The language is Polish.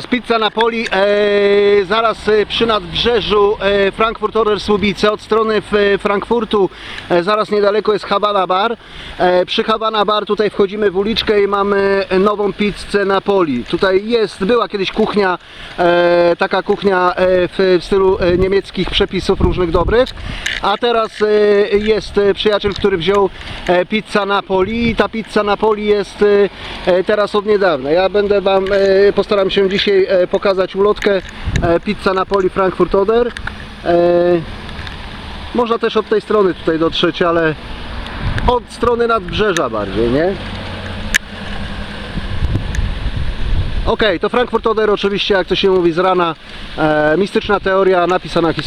Pizza Napoli, e, zaraz e, przy nadbrzeżu e, Frankfurt Oder Słubice, od strony w, e, Frankfurtu, e, zaraz niedaleko jest Havana Bar. E, przy Havana Bar tutaj wchodzimy w uliczkę i mamy nową pizzę Napoli. Tutaj jest, była kiedyś kuchnia, e, taka kuchnia e, w, w stylu niemieckich przepisów różnych dobrych, a teraz e, jest przyjaciel, który wziął e, pizza Napoli i ta pizza Napoli jest e, teraz od niedawna. Ja będę Wam, e, postaram się dzisiaj e, pokazać ulotkę e, pizza Napoli Frankfurt Oder. E, Można też od tej strony tutaj dotrzeć, ale od strony nadbrzeża bardziej, nie? Okej, to Frankfurt Oder oczywiście, jak to się mówi z rana, mistyczna teoria napisana historia.